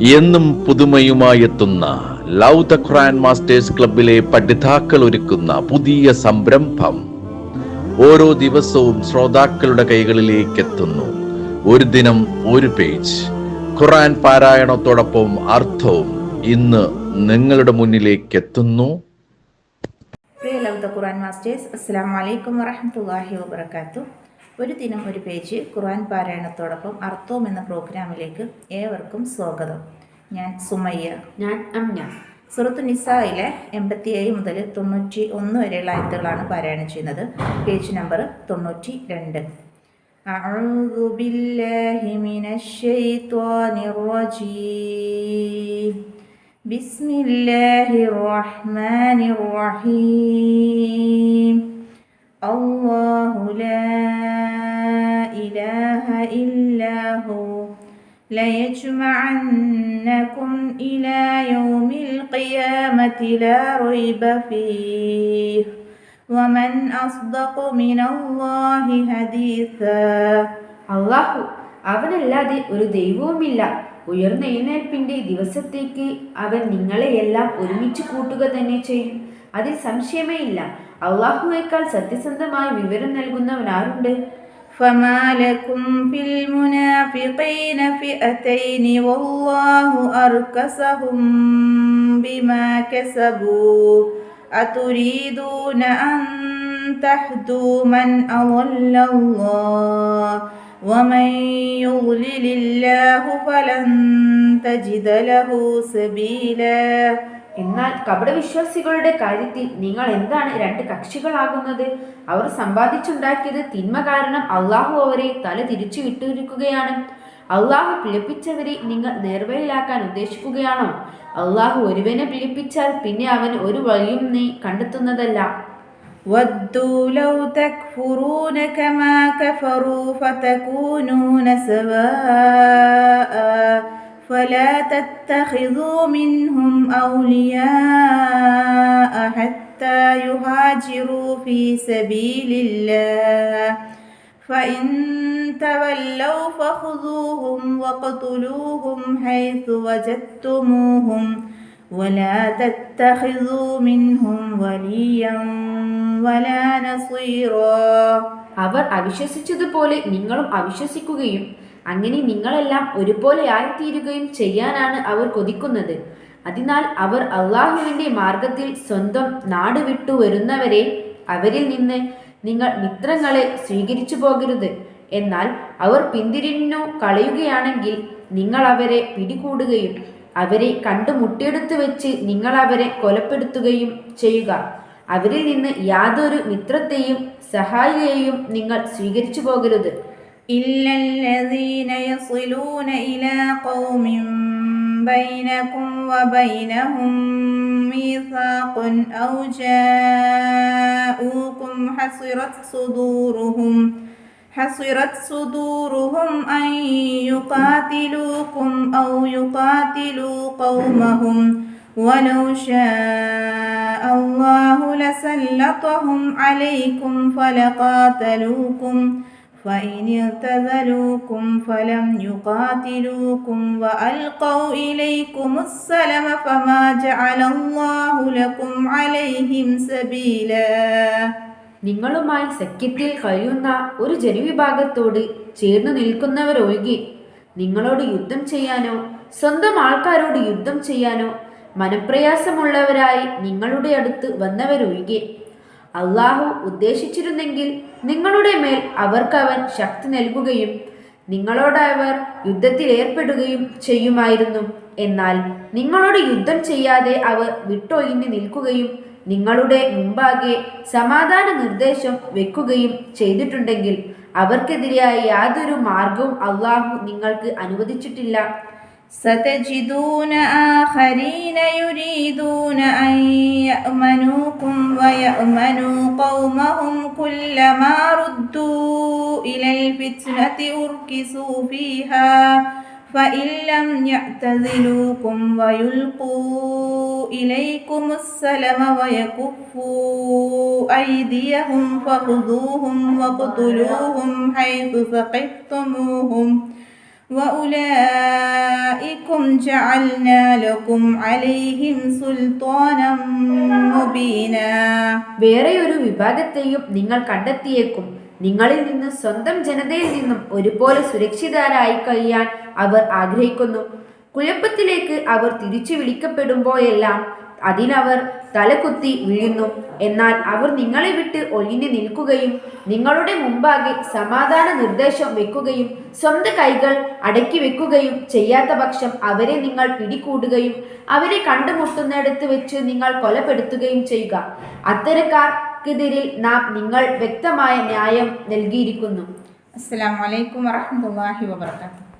എന്നും പുതുമയുമായെത്തുന്ന love the Quran masters ക്ലബിലെ പഠിതാക്കൾ ഒരുക്കുന്ന പുതിയ സംരംഭം ഓരോ ദിവസവും ശ്രോതാക്കളുടെ കൈകളിലേക്ക് എത്തുന്നു ഒരു ദിനം ഒരു പേജ്. ഖുറാൻ പാരായണത്തോടൊപ്പം അർത്ഥവും ഇന്ന് നിങ്ങളുടെ മുന്നിലേക്ക് എത്തുന്നു പ്രിയ ലൗദ ഖുർആൻ മാസ്റ്റേഴ്സ് അസ്സാം വലൈക്കും വറഹമുല്ലാഹി വബർക്കാത്തു ഒരു ദിനം ഒരു പേജ് ഖുർആൻ പാരായണത്തോടൊപ്പം അർത്ഥവും എന്ന പ്രോഗ്രാമിലേക്ക് ഏവർക്കും സ്വാഗതം ഞാൻ സുമയ്യ ഞാൻ അമ്ന സുറത്തു നിസായിലെ എൺപത്തിയേഴ് മുതൽ തൊണ്ണൂറ്റി ഒന്ന് വരെയുള്ള ആയത്തുകളാണ് പാരായണം ചെയ്യുന്നത് പേജ് നമ്പർ തൊണ്ണൂറ്റി രണ്ട് أعوذ بالله من الشيطان الرجيم بسم الله الرحمن الرحيم الله لا إله إلا هو ليجمعنكم إلى يوم القيامة لا ريب فيه ومن أصدق من الله حديثا അള്ളാഹു അവനല്ലാതെ ഒരു ദൈവവുമില്ല ഉയർന്ന എഴുന്നേൽപ്പിന്റെ ദിവസത്തേക്ക് അവൻ നിങ്ങളെയെല്ലാം ഒരുമിച്ച് കൂട്ടുക തന്നെ ചെയ്യും അതിൽ സംശയമേ ഇല്ല അള്ളാഹുവേക്കാൾ സത്യസന്ധമായ വിവരം നൽകുന്നവനാരുണ്ട് فما لكم في المنافقين فئتين والله أركسهم بما كسبوا. أتريدون أن تهدوا من أضل الله؟ ومن يضلل الله فلن تجد له سبيلا. എന്നാൽ കപടവിശ്വാസികളുടെ കാര്യത്തിൽ നിങ്ങൾ എന്താണ് രണ്ട് കക്ഷികളാകുന്നത് അവർ സമ്പാദിച്ചുണ്ടാക്കിയത് തിന്മ കാരണം അള്ളാഹു അവരെ തല തിരിച്ചു വിട്ടിരിക്കുകയാണ് അള്ളാഹു പിഴപ്പിച്ചവരെ നിങ്ങൾ നേർവഴിയിലാക്കാൻ ഉദ്ദേശിക്കുകയാണോ അള്ളാഹു ഒരുവനെ പിഴപ്പിച്ചാൽ പിന്നെ അവൻ ഒരു വഴിയും നീ കണ്ടെത്തുന്നതല്ല ودوا لو تكفرون كما كفروا فتكونون سواء فلا تتخذوا منهم أولياء حتى يهاجروا في سبيل الله فإن تولوا فخذوهم واقتلوهم حيث وجدتموهم ولا تتخذوا منهم وليا ولا نصيرا അവർ അവിശ്വസിച്ചതുപോലെ നിങ്ങളും അവിശ്വസിക്കുകയും അങ്ങനെ നിങ്ങളെല്ലാം ഒരുപോലെ ആയിത്തീരുകയും ചെയ്യാനാണ് അവർ കൊതിക്കുന്നത്. അതിനാൽ അവർ അള്ളാഹുവിന്റെ മാർഗത്തിൽ സ്വന്തം നാട് വിട്ടു വരുന്നവരെ അവരിൽ നിന്ന് നിങ്ങൾ മിത്രങ്ങളെ സ്വീകരിച്ചു പോകരുത്. എന്നാൽ അവർ പിന്തിരിഞ്ഞു കളയുകയാണെങ്കിൽ നിങ്ങൾ അവരെ പിടികൂടുകയും അവരെ കണ്ടുമുട്ടിയെടുത്ത് വെച്ച് നിങ്ങൾ അവരെ കൊലപ്പെടുത്തുകയും ചെയ്യുക. അവരിൽ നിന്ന് യാതൊരു മിത്രത്തെയും സഹായിയെയും നിങ്ങൾ സ്വീകരിച്ചു പോകരുത്. إلا الذين يصلون إلى قوم بينكم وبينهم ميثاق أو جاءوكم حصرت صدورهم حصرت صدورهم أن يقاتلوكم أو يقاتلوا قومهم ولو شاء الله لسلطهم عليكم فلقاتلوكم فإن اعتزلوكم فلم يقاتلوكم وألقوا إليكم السلم فما جعل الله لكم عليهم سبيلا നിങ്ങളുമായി സഖ്യത്തിൽ കഴിയുന്ന ഒരു ജനവിഭാഗത്തോട് ചേർന്ന് നിൽക്കുന്നവരൊഴികെ നിങ്ങളോട് യുദ്ധം ചെയ്യാനോ സ്വന്തം ആൾക്കാരോട് യുദ്ധം ചെയ്യാനോ മനപ്രയാസമുള്ളവരായി നിങ്ങളുടെ അടുത്ത് വന്നവരൊഴികെ അള്ളാഹു ഉദ്ദേശിച്ചിരുന്നെങ്കിൽ നിങ്ങളുടെ മേൽ അവർക്കവൻ ശക്തി നൽകുകയും നിങ്ങളോട് അവർ യുദ്ധത്തിൽ ഏർപ്പെടുകയും ചെയ്യുമായിരുന്നു എന്നാൽ നിങ്ങളോട് യുദ്ധം ചെയ്യാതെ അവർ വിട്ടൊഴിഞ്ഞു നിൽക്കുകയും നിങ്ങളുടെ മുമ്പാകെ സമാധാന നിർദ്ദേശം വെക്കുകയും ചെയ്തിട്ടുണ്ടെങ്കിൽ അവർക്കെതിരായ യാതൊരു മാർഗവും അള്ളാഹു നിങ്ങൾക്ക് അനുവദിച്ചിട്ടില്ല ستجدون آخرين يريدون أن يأمنوكم ويأمنوا قومهم كلما ردوا إلى الفتنة أركسوا فيها فإن لم يعتزلوكم ويلقوا إليكم السلم ويكفوا أيديهم فخذوهم واقتلوهم حيث ثقفتموهم وأولئكم جعلنا لكم عليهم سلطانا مبينا വേറെയൊരു വിഭാഗത്തെയും നിങ്ങൾ കണ്ടെത്തിയേക്കും. നിങ്ങളിൽ നിന്ന് സ്വന്തം ജനതയിൽ നിന്നും ഒരുപോലെ സുരക്ഷിതരായി കഴിയാൻ അവർ ആഗ്രഹിക്കുന്നു. കുഴപ്പത്തിലേക്ക് അവർ തിരിച്ചു വിളിക്കപ്പെടുമ്പോഴെല്ലാം അതിനവർ തലകുത്തി വീഴുന്നു. എന്നാൽ അവർ നിങ്ങളെ വിട്ട് ഒഴിഞ്ഞു നിൽക്കുകയും നിങ്ങളുടെ മുമ്പാകെ സമാധാന നിർദ്ദേശം വെക്കുകയും സ്വന്തം കൈകൾ അടക്കി വെക്കുകയും ചെയ്യാത്ത പക്ഷം അവരെ നിങ്ങൾ പിടികൂടുകയും അവരെ കണ്ടുമുട്ടുന്നിടത്ത് വെച്ച് നിങ്ങൾ കൊലപ്പെടുത്തുകയും ചെയ്യുക. അത്തരക്കാർക്കെതിരെ നാം നിങ്ങൾ വ്യക്തമായ ന്യായം നൽകിയിരിക്കുന്നു. അസ്സാം വലൈക്കും വറഹമത്തല്ലാഹി വാബർക്കാത്തു